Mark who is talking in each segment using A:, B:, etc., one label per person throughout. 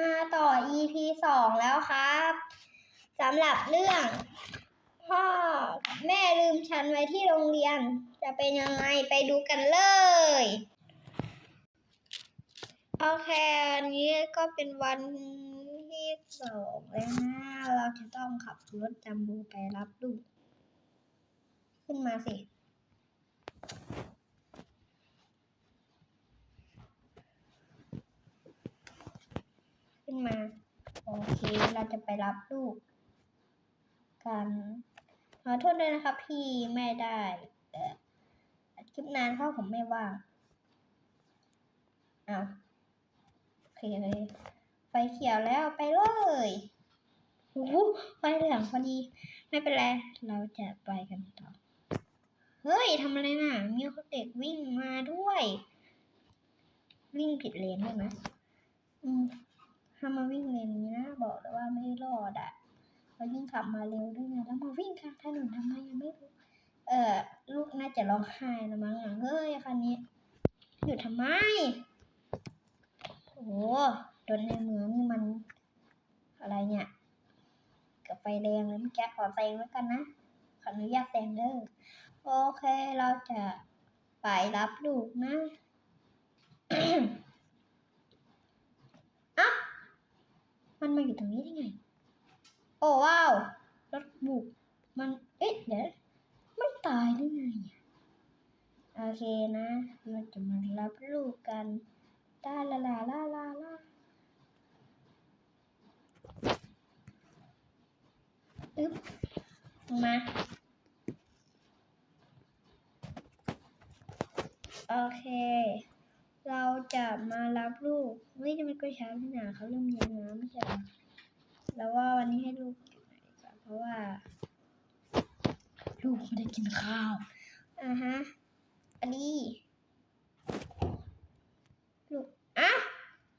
A: มาต่อ EP สองแล้วครับสำหรับเรื่อง พ่อกับแม่ลืมฉันไว้ที่โรงเรียน จะเป็นยังไงไปดูกันเลย โอเค อันนี้ก็เป็นวันที่สองแล้วนะ เราจะต้องขับรถจัมโบูไปรับลูก ขึ้นมาสิ ขึ้นมา โอ เราจะไปรับลูก กันขอโทษด้วยนะครับพี่ไม่ได้คลิปนานเพราผมไม่ว่างเอาโอเคเลยไฟเขียวแล้วไปเลยโอ้ไฟเหลืองพอดี ไม่เป็นไร เราจะไปกันต่อ เฮ้ยทำอะไรน่ะมีเด็กวิ่งมาด้วย วิ่งผิดเลนได้ไหมอืม ถ้ามาวิ่งเลนนี้นะ บอกเลยว่าไม่รอดอะเรายิ่งขับมาเร็วด้วยไงแล้วมาวิ่งกลางถนนทำไมยังไม่รู้เออลูกน่าจะร้องไห้ละมั้งอะเฮ้ยคันนี้หยุดทำไมโอ้โหรถในเมืองนี่มันอะไรเนี่ยกับไฟแดงเลยเมื่อกี้ขอแซงแล้วกันนะขออนุญาตแซงเด้อโอเคเราจะไปรับลูกนะ มันมาอยู่ตรงนี้ได้ไง โอ้ว้าวรถบุก มัน เอ๊ะเดี๋ยวไม่ตายได้ไงอะโอเคนะเราจะมารับลูกกันลาลาลาลาลาลาอึ๊บมาโอเค เราจะมารับลูกเฮ้ยจะไม่ก็ช้าพี่นาเขาเริ่มเย็นแล้วไม่ใช่เรอแล้วว่าวันนี้ให้ลูกอยู่ไหนกว่าเพราะว่า ลูกไม่ได้กินข้าวอ่าฮะอันนี้ลูกอะ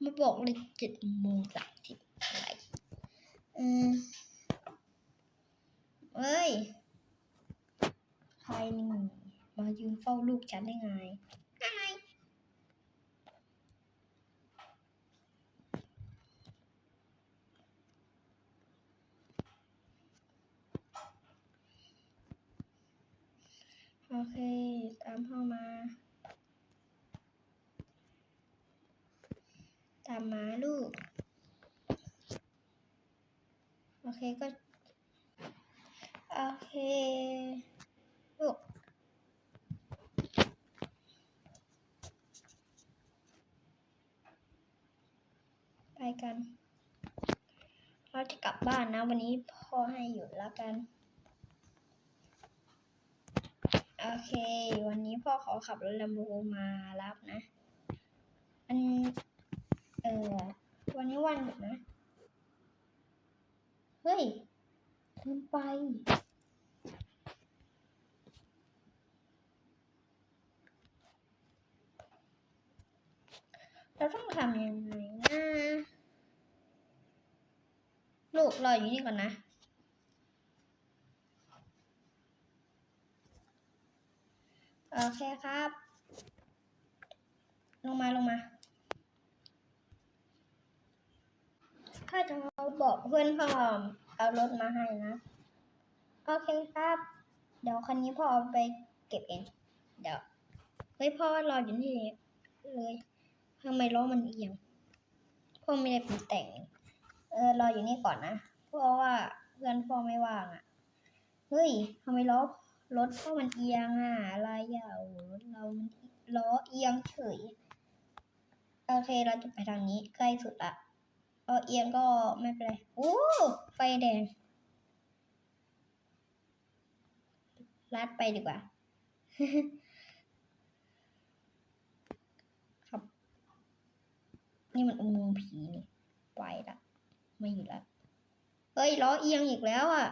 A: มาบอกเลยเจ็ดโมงสามสิบอะไรเออเอ้ยใครนี่มายืนเฝ้าลูกฉันได้ไงไง โอ เค ตามพ่อมา ตามมาลูก โอเคก็ โอเค ลูกไปกัน เราจะกลับบ้านนะ วันนี้พ่อให้หยุดแล้วกัน โอเค วันนี้พ่อขอขับรถลัมโบมารับนะ อัน เออวันนี้วันหยุดนะ เฮ้ยลืมไป เราต้องทำยังไงนะ ลูกรออยู่นี่ก่อนนะ โอเคครับ ลงมาลงมาถ้าจะเอาบอกเพื่อนพ่อเอารถมาให้นะ โอเคครับ เดี๋ยวคันนี้พ่อเอาไปเก็บเอง เดี๋ยวเฮ้ยพ่อรออยู่นี่เลยทำไมล้อมันเอียงพ่อไม่ได้ปรุงแต่ง เออรออยู่นี่ก่อนนะ เพราะว่าเพื่อนพ่อไม่ว่างอะ เฮ้ยทำไมล้อ รถพ่อมันเอียงอะอะไรอะโอ้โหรถเราล้อเอียงเฉย โอเคเราจะไปทางนี้ใกล้สุดละเออเอียงก็ไม่เป็นไรโอ้ไฟแดงลัดไปดีกว่าครับ นี่มันอุโมงค์ผีนี่ไปละไม่อยู่ละเฮ้ยล้อเอียงอีกแล้วอะ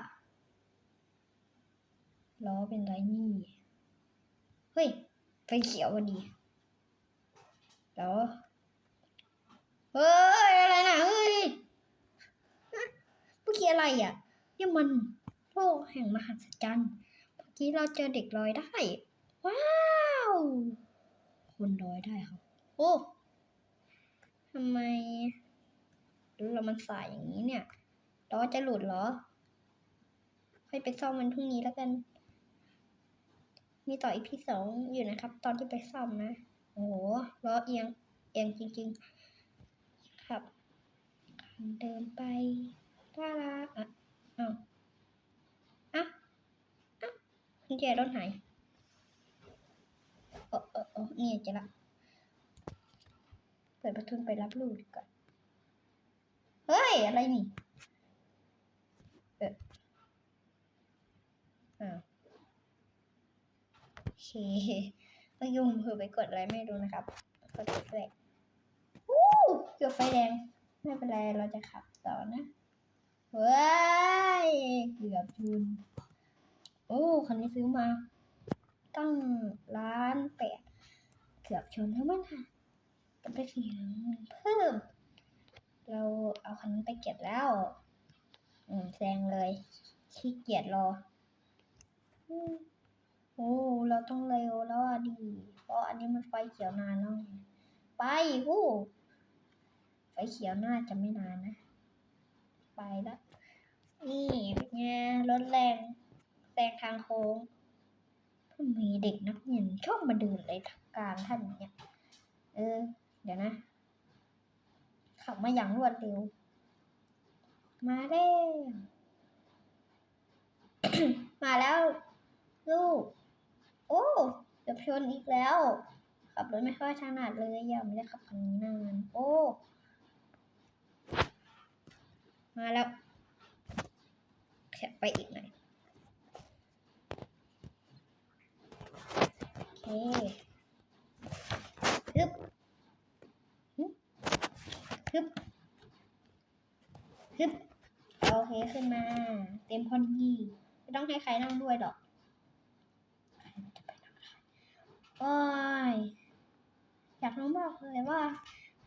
A: ล้อเป็นไรนี่ เฮ้ย ไฟเขียวพอดีล้วเฮ้ย อะไรนะเฮ้ยฮะเมื่อกี้อะไรอะนี่มันโลกแห่งมหัศจรรย์เมื่อกี้เราเจอเด็กลอยได้ ว้าวคนลอยได้ครับ โอ้ทำไมเรามันสายอย่างนี้เนี่ยล้อจะหลุดเหรอค่อยไปซ่อมมันพรุ่งนี้แล้วกัน มีต่ออีพีสองอยู่นะครับ ตอนที่ไปซ่อมนะ โอ้โหล้อเอียงเอียงจริง ๆ ครับ เดินไปลาลาอะอ้าวอะอะกุญแจรถหายเออเออเออเนี่ยจะละเปิดประตูไปรับลูกดีกว่อนเฮ้ย อะไรนี่ เอออ้าว เคเมื่อกี้ผมเผลอไปกดอะไรไม่รู้นะครับ กดด้วยวู้เกือบไฟแดง ไม่เป็นไร เราจะขับต่อนะว้ยเกือบชนโอ้ คันนี้ซื้อมาตั้งล้านแปดเกือบชนแล้วมั้งค่ะจะไปเสียเงินเพิ่ม เราเอาคันนี้ไปเก็บแล้วอืมแซงเลยขี้เกียจรอ โอ้เราต้องเร็วแล้วอะดิเพราะอันนี้มันไฟเขียวนานแล้วไงไปฮู้ไฟเขียวน่าจะไม่นานนะ ไปแล้วนี่เป็นไงรถแรงแซงทางโค้งมีเด็กนักเรียนชอบมาเดินเลยทางกลารท่านเนี่ยเออ เดี๋ยวนะขับมาอย่างรวดเร็ว มาแล้ว มาแล้ว ลูก โอ้เกือบชนอีกแล้ว ขับรถไม่ค่อยถนัดเลยยังไม่ได้ขับคันนี้นานโอ้มาแล้วแขบไปอีกหน่อยโอเคฮึบฮึบฮึบฮึบโอเคขึ้นมา เต็มพอดีไม่ต้องให้ใครนั่งด้วยหรอก โอ้ยอยากน้องบอกเลยว่า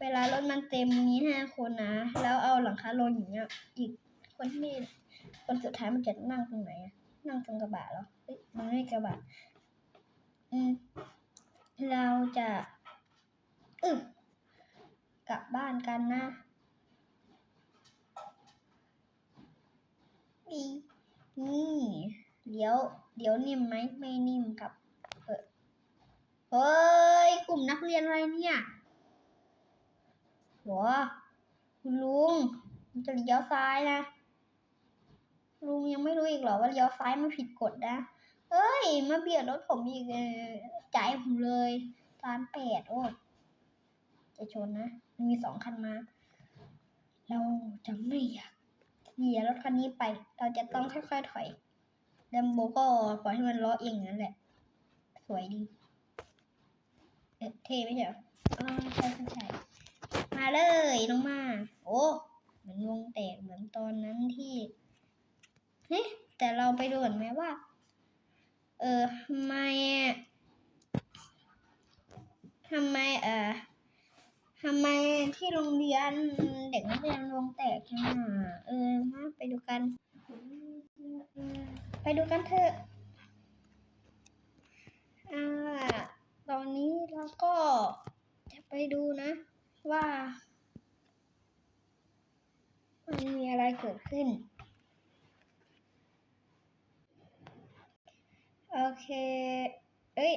A: เวลารถมันเต็มมีห้าคนนะ แล้วเอาหลังคาลงอย่างเงี้ย อีกคนที่คนสุดท้ายมันจะนั่งตรงไหนอะนั่งตรงกระบะเหรอเฮ้ยมันไม่กระบะอืมเราจะอึกกลับบ้านกันนะนี่นี่เดี๋ยว เดี๋ยวนิ่มไหมไม่นิ่มครับ เฮ้ย กลุ่มนักเรียนอะไรเนี่ยหัวคุณลุงมันจะเลี้ยวซ้ายนะ ลุงยังไม่รู้อีกเหรอว่าเลี้ยวซ้ายมันผิดกฎนะ เอ้ย มาเบียดรถผมอีกเออจ่ายผมเลยล้านแปดโอ้ยจะชนนะ มันมีสองคันมา เราจะไม่อยากเหยียบรถคันนี้ไป เราจะต้องค่อยๆถอยแลมโบก็ปล่อยให้มันล้อเองนั่นแหละ สวยดี เท่ไหมใช่เหรออ๋อใช่ใช่ใช่มาเลยลงมา โอ้เหมือนวงแตกเหมือนตอนนั้นที่เฮ้แต่เราไปดูก่อนไหมว่า เออทำไมทำไมเออทำไมที่โรงเรียนเด็กนักเรียนวงแตกใช่ไหมเออมาไปดูกัน ไปดูกันเถอะอ่าตอนนี้ เราก็จะไปดูนะ ว่ามันมีอะไรเกิดขึ้น โอเค เอ้ย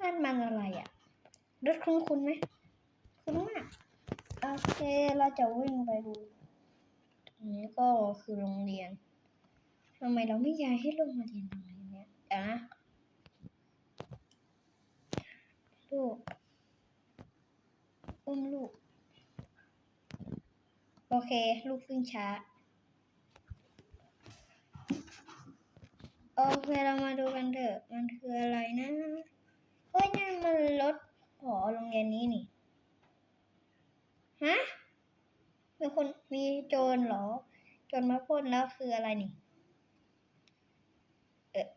A: นั่นมันอะไรอะ่ะ รถคุ้นคุ้นไหม คุ้นมาก โอเค เราจะวิ่งไปดู ตรงนี้ก็คือโรงเรียนทำไมเราไม่ย้ายให้ลงมาเรียนตรงนี้เนี่ยเดี๋ยวนะลูกอุ้มลูก โอเค ลูกวิ่งช้า โอเค เรามาดูกันเถอะ มันคืออะไรนะเฮ้ยนั่นมันรถหอโรงเรียนนี้นี่ ฮะ มีคนมีโจรเหรอ โจรมาปล้นแล้วคืออะไรนี่ เออ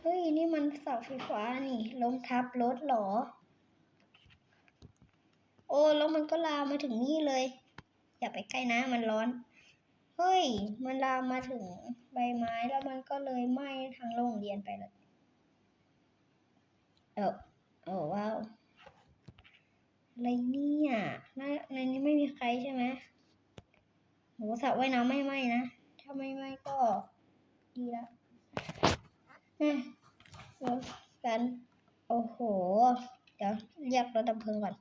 A: เฮ้ย นี่มันเสาไฟฟ้านี่ล้มทับรถเหรอ โอ้แล้วมันก็ลามมาถึงนี่เลย อย่าไปใกล้นะมันร้อน เฮ้ย มันลามมาถึงใบไม้แล้วมันก็เลยไหม้ทางโรงเรียนไปเลย เออเออว้าว อะไรเนี่ยในในนี้ไม่มีใครใช่ไหมโหสระว่ายน้ำไม่ไหมนะ ถ้าไม่ไหมก็ดีละเฮ้ยเดี๋ยวกัน โอ้โห เดี๋ยวเรียกรถดับเพลิงก่อน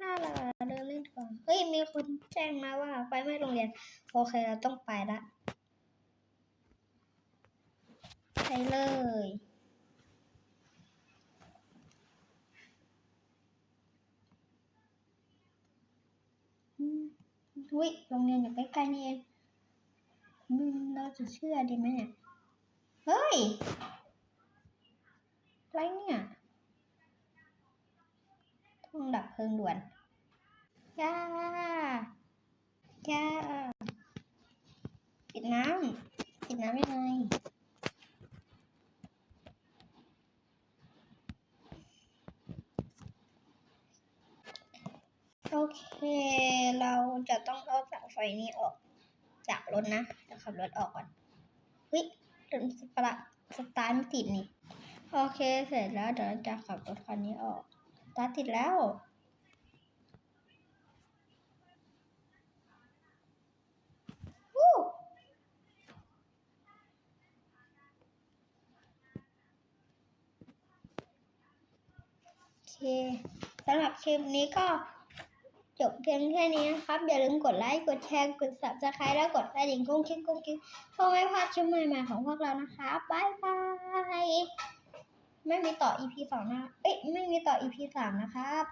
A: น่ารักเดินเล่นก่อน เฮ้ย มีคนแจ้งมาว่าไฟไหม้โรงเรียน โอเค เราต้องไปละ ไปเลย อุ้ยโรงเรียนอยู่ใกล้ๆนี่เองเราจะเชื่อดีไหมเนี่ย เฮ้ยไรเนี่ยต้องดับเพลิงด่วนย่าย่าปิดน้ำปิดน้ำยังไง โอเค เราจะต้องเอาเสาไฟนี้ออก จากรถนะจะขับรถออกก่อนเฮ้ยรถสตาร์สตาร์ทไม่ติดนี่ โอเคเสร็จแล้วเดี๋ยวจะขับรถคันนี้ออกสตาร์ทติดแล้วโอเคสำหรับคลิปนี้ก็ จบเพียงแค่นี้นะครับ อย่าลืมกดไลค์กดแชร์กด subscribe แล้วกดกระดิ่งกุ้งกิ้งกุ้งกิ้งเพื่อไม่พลาดคลิปใหม่ๆของพวกเรานะคะบายบายไม่มีต่อ EP สองนะเอ๊ะไม่มีต่อ EP สามนะครับ